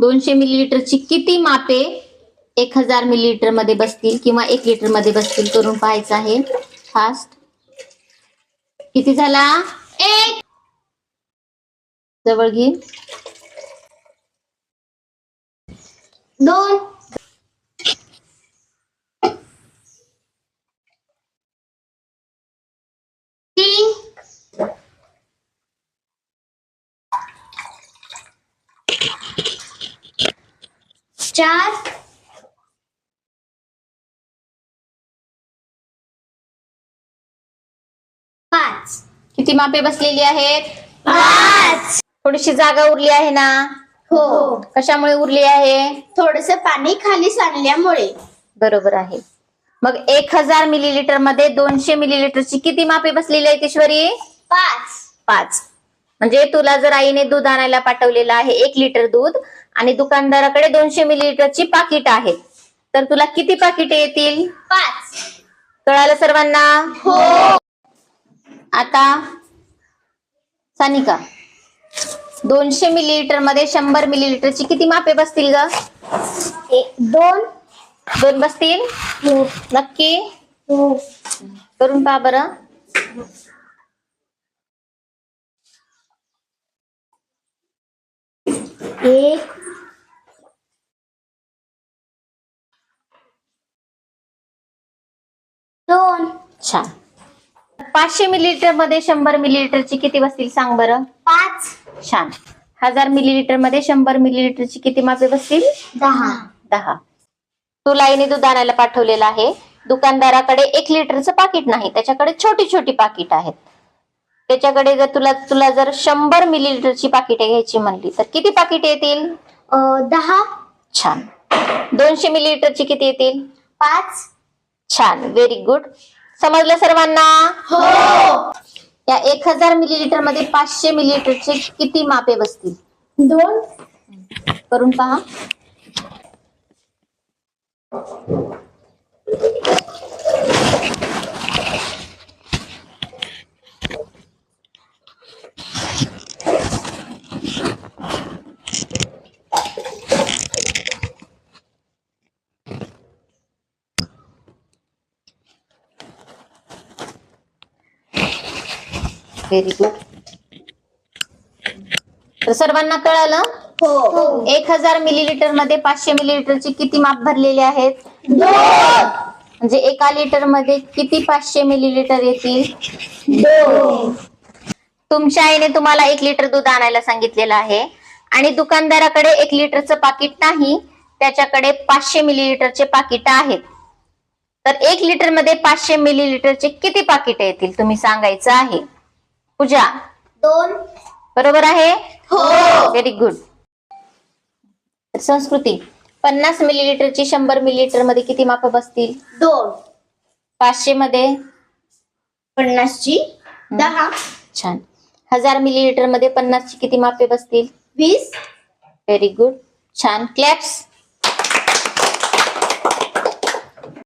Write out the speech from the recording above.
दोनशे मिलीलिटरची किती मापे एक हजार मिलीलिटरमध्ये बसतील किंवा एक लिटरमध्ये बसतील? करून पाहायचं आहे. फास्ट किती झाला? एक. जवळ घे दोन. चार. पाच. किती मापे बसलेली आहेत? पाच. थोडीशी जागा उरली आहे ना? हो. कशामुळे उरली आहे? थोडस पाणी खाली सांडल्यामुळे. बरोबर आहे. मग एक हजार मिलीलिटरमध्ये दोनशे मिलीलिटरची किती मापे बसलेली आहेत ईश्वरी? पाच. पाच. म्हणजे तुला जर आईने दूध आणायला पाठवलेलं आहे एक लिटर दूध आणि दुकानदाराकडे दोनशे मिलीलिटरची पाकिट आहेत. तर तुला किती पाकिटे येतील? पाच. कळालं सर्वांना? हो. आता सानिका दोनशे मिलीलिटरमध्ये शंभर मिलीलिटरची किती मापे बसतील ग? एक दोन. दोन बसतील? हो. नक्की? हो. करून पहा बरं. एक छान पाचशे मिलीलिटरमध्ये शंभर मिलीलिटरची किती बसतील सांग बरं? पाच. छान. हजार मिलीलिटरमध्ये शंभर मिलीलिटरची किती मापे बसतील? दहा. दहा. तुला आईने दूध आणायला पाठवलेलं आहे. दुकानदाराकडे एक लिटरचं पाकिट नाही त्याच्याकडे छोटी छोटी पाकिट आहेत. त्याच्याकडे जर तुला तुला जर शंभर मिलीलिटरची पाकिटे घ्यायची म्हणली तर किती पाकिटे येतील? दहा. छान. दोनशे मिलीलिटरची किती येतील? पाच. छान. व्हेरी गुड समजलं सर्वांना? हो. या एक हजार मिलीलिटरमध्ये पाचशे मिलीलिटरचे किती मापे बसतील? दोन. करून पहा. व्हेरी गुड तर सर्वांना कळालं? हो. एक हजार मिलीलिटरमध्ये पाचशे मिलीलिटरचे किती माप भरलेले आहेत? म्हणजे एका लिटरमध्ये किती पाचशे मिलीलिटर येतील? तुमच्या आईने तुम्हाला एक लिटर दूध आणायला सांगितलेलं आहे. आणि दुकानदाराकडे एक लिटरचं पाकिट नाही त्याच्याकडे पाचशे मिलीलिटरचे पाकिट आहेत. तर एक लिटरमध्ये पाचशे मिलीलिटरचे किती पाकिट येतील? तुम्ही सांगायचं आहे. पूजा. दोन. बरोबर आहे? हो. व्हेरी गुड संस्कृती. पन्नास मिलीलिटरची शंभर मिलीलिटरमध्ये किती माप बसतील? दोन. पाचशे मध्ये पन्नासची. दहा. छान. हजार मिलीलिटरमध्ये पन्नासची किती मापे बसतील? वीस. व्हेरी गुड छान. क्लॅप्स